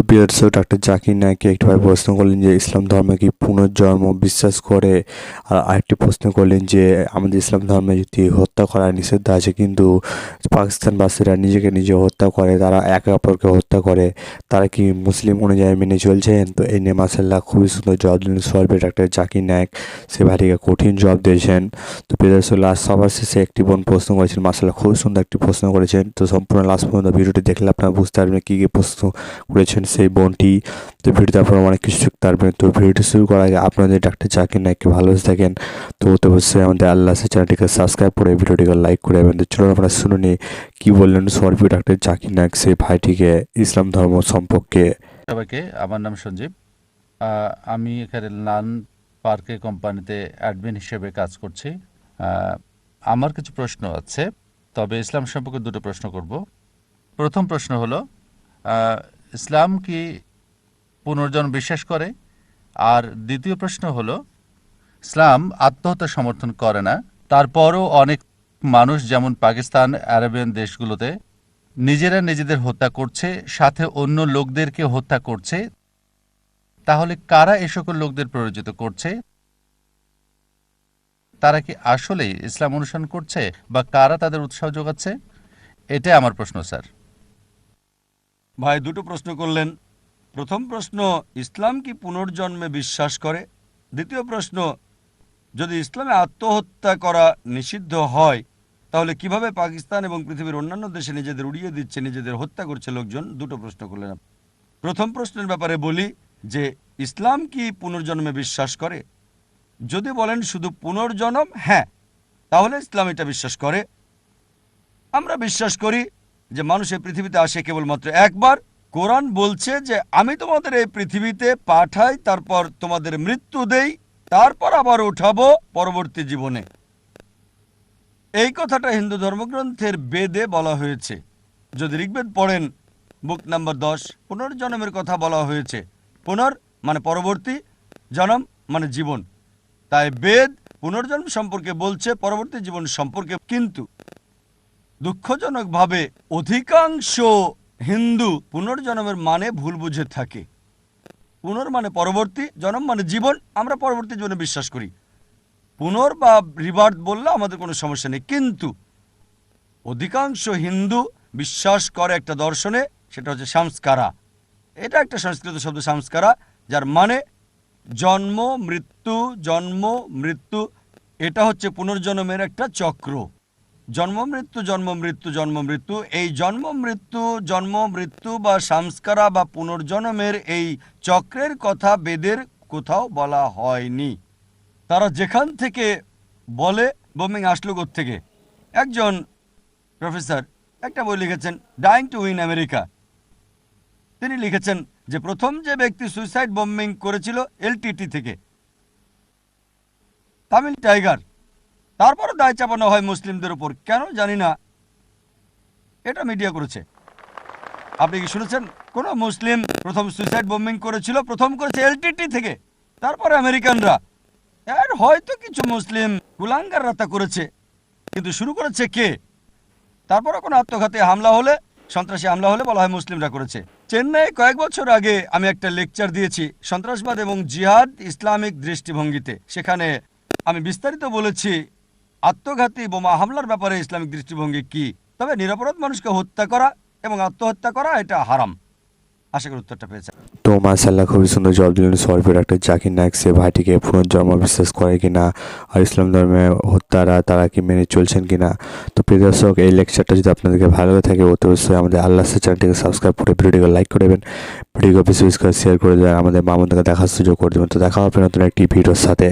তো দর্শক ডাক্তার জাকির নায়ককে একটিভাবে প্রশ্ন করলেন যে, ইসলাম ধর্মে কি পুনর্জন্ম বিশ্বাস করে? আর আরেকটি প্রশ্ন করলেন যে, আমাদের ইসলাম ধর্মে যদি হত্যা করা নিষিদ্ধ আছে, কিন্তু পাকিস্তানবাসীরা নিজেকে নিজে হত্যা করে, তারা একে অপরকে হত্যা করে, তারা কি মুসলিম অনুযায়ী মেনে চলছেন? তো এই নিয়ে মাসাল্লাহ খুবই সুন্দর জবাব দিলেন সলভে ডাক্তার জাকির নায়ক। সে ভাইটিকে কঠিন জবাব দিয়েছেন। তো দর্শক লাস্ট সবার শেষে একটি বোন প্রশ্ন করেছেন। মাসাল্লাহ খুব সুন্দর একটি প্রশ্ন করেছেন। তো সম্পূর্ণ লাস্ট পর্যন্ত ভিডিওটি দেখলে আপনারা বুঝতে পারবেন কী কী প্রশ্ন করেছেন। সেই বোনটি তো ভিডিওতে আপনারা অনেক কিছু শিখতে পারবেন। তো ভিডিওটি শুরু করার আগে আপনাদের ডাক্তার জাকির নায়ককে ভালোবেসে থাকেন। তো তো অবশ্যই আমাদের আল্লাহ সে চ্যানেলটিকে সাবস্ক্রাইব করে ভিডিওটিকে লাইক করে তো চলুন আপনারা শুনুনি কী বললেন সরফি ডাক্তার জাকির নায়ক সেই ভাইটিকে ইসলাম ধর্ম সম্পর্কে। সবাইকে, আমার নাম সঞ্জীব। আমি এখানে লান পার্কে কোম্পানিতে অ্যাডমিন হিসেবে কাজ করছি। আমার কিছু প্রশ্ন আছে, তবে ইসলাম সম্পর্কে দুটো প্রশ্ন করব। প্রথম প্রশ্ন হলো ইসলাম কি পুনর্জন বিশ্বাস করে। আর দ্বিতীয় প্রশ্ন হলো, ইসলাম আত্মহত্যা সমর্থন করে না। তারপরও অনেক মানুষ, যেমন পাকিস্তান আরবিয়ান দেশগুলোতে, নিজেরা নিজেদের হত্যা করছে, সাথে অন্য লোকদেরকে হত্যা করছে। তাহলে কারা এ সকল লোকদের প্ররোচিত করছে? তারা কি আসলেই ইসলাম অনুসরণ করছে, বা কারা তাদের উৎসাহ যোগাচ্ছে? এটাই আমার প্রশ্ন, স্যার। ভাই দুটো প্রশ্ন করলেন। প্রথম প্রশ্ন, ইসলাম কি পুনর্জন্মে বিশ্বাস করে? দ্বিতীয় প্রশ্ন, যদি ইসলামে আত্মহত্যা করা নিষিদ্ধ হয়, তাহলে কীভাবে পাকিস্তান এবং পৃথিবীর অন্যান্য দেশে নিজেদের উড়িয়ে দিচ্ছে, নিজেদের হত্যা করছে লোকজন? দুটো প্রশ্ন করলেন। প্রথম প্রশ্নের ব্যাপারে বলি যে, ইসলাম কি পুনর্জন্মে বিশ্বাস করে? যদি বলেন শুধু পুনর্জন্ম হ্যাঁ তাহলে ইসলাম এটা বিশ্বাস করে। আমরা বিশ্বাস করি যে মানুষ এই পৃথিবীতে আসে কেবলমাত্র একবার। কোরআন বলছে যে, আমি তোমাদের এই পৃথিবীতে পাঠাই, তারপর তোমাদের মৃত্যু দেই, তারপর আবার উঠাবো পরবর্তী জীবনে। এই কথাটা হিন্দু ধর্মগ্রন্থের বেদে বলা হয়েছে। যদি ঋগ্বেদ পড়েন, বুক নাম্বার দশ, পুনর্জন্মের কথা বলা হয়েছে। পুনর মানে পরবর্তী, জন্ম মানে জীবন। তাই বেদ পুনর্জন্ম সম্পর্কে বলছে, পরবর্তী জীবন সম্পর্কে কিন্তু দুঃখজনকভাবে অধিকাংশ হিন্দু পুনর্জন্মের মানে ভুল বুঝে থাকে। পুনর মানে পরবর্তী, জন্ম মানে জীবন, আমরা পরবর্তী জীবনে বিশ্বাস করি। পুনর বা রিভার্ট বললে আমাদের কোনো সমস্যা নেই। কিন্তু অধিকাংশ হিন্দু বিশ্বাস করে একটা দর্শনে, সেটা হচ্ছে সংস্কারা। এটা একটা সংস্কৃত শব্দ, সংস্কারা, যার মানে জন্ম, মৃত্যু জন্ম, মৃত্যু, এটা হচ্ছে পুনর্জন্মের একটা চক্র। জন্ম মৃত্যু জন্ম মৃত্যু জন্ম মৃত্যু। এই জন্ম মৃত্যু জন্ম মৃত্যু বা সংস্কারা বা পুনর্জন্মের এই চক্রের কথা বেদের কোথাও বলা হয়নি। তারা যেখান থেকে বলে বোমিং আসলো থেকে একজন প্রফেসর একটা বই লিখেছেন ডাইং টু উইন আমেরিকা তিনি লিখেছেন যে, প্রথম যে ব্যক্তি সুইসাইড বোম্বিং করেছিল এলটিটি থেকে। তামিল টাইগার তারপরে দায় চাপানো হয় মুসলিমদের উপর। কেন? জানি না। এটা মিডিয়া করেছে। আপনি কি শুনেছেন? কোন মুসলিম প্রথম সুইসাইড বোম্বিং করেছিল, প্রথম করেছে এলটিটি থেকে। তারপরে আমেরিকানরা। এর হয়তো কিছু মুসলিম কুলাঙ্গাররা তা করেছে। কিন্তু শুরু করেছে কে? তারপরে কোনো আত্মঘাতী হামলা হলে, সন্ত্রাসী হামলা হলে বলা হয় মুসলিমরা করেছে। চেন্নাইয়ে কয়েক বছর আগে আমি একটা লেকচার দিয়েছি সন্ত্রাসবাদ এবং জিহাদ ইসলামিক দৃষ্টিভঙ্গিতে। সেখানে আমি বিস্তারিত বলেছি আত্মঘাতী বোমা হামলার ব্যাপারে ইসলামিক দৃষ্টিভঙ্গি কি? তবে নিরাপরাধ মানুষকে হত্যা করা এবং আত্মহত্যা করা, এটা হারাম। আশা করি উত্তরটা পেয়েছে তো মাসাল্লাহ খুবই সুন্দর জবাব দিলেন সরফি ডাক্তার জাকির নায়ক, সে ভাইটিকে পুনর্জন্ম বিশ্বাস করে কিনা আর ইসলাম ধর্মে হত্যারা তারা কি মেনে চলছেন কিনা। তো প্রিয় দর্শক, এই লেকচারটা যদি আপনাদেরকে ভালো লাগে থাকে অতি অবশ্যই আমাদের আল্লাহ চ্যানেলটিকে সাবস্ক্রাইব করে ভিডিওটিকে লাইক করে দেবেন। ভিডিওকে বেশি করে শেয়ার করে দেবেন। আমাদের মামুনকে দেখার সুযোগ করে দেবেন। তো দেখা হবে নতুন একটি ভিডিওর সাথে।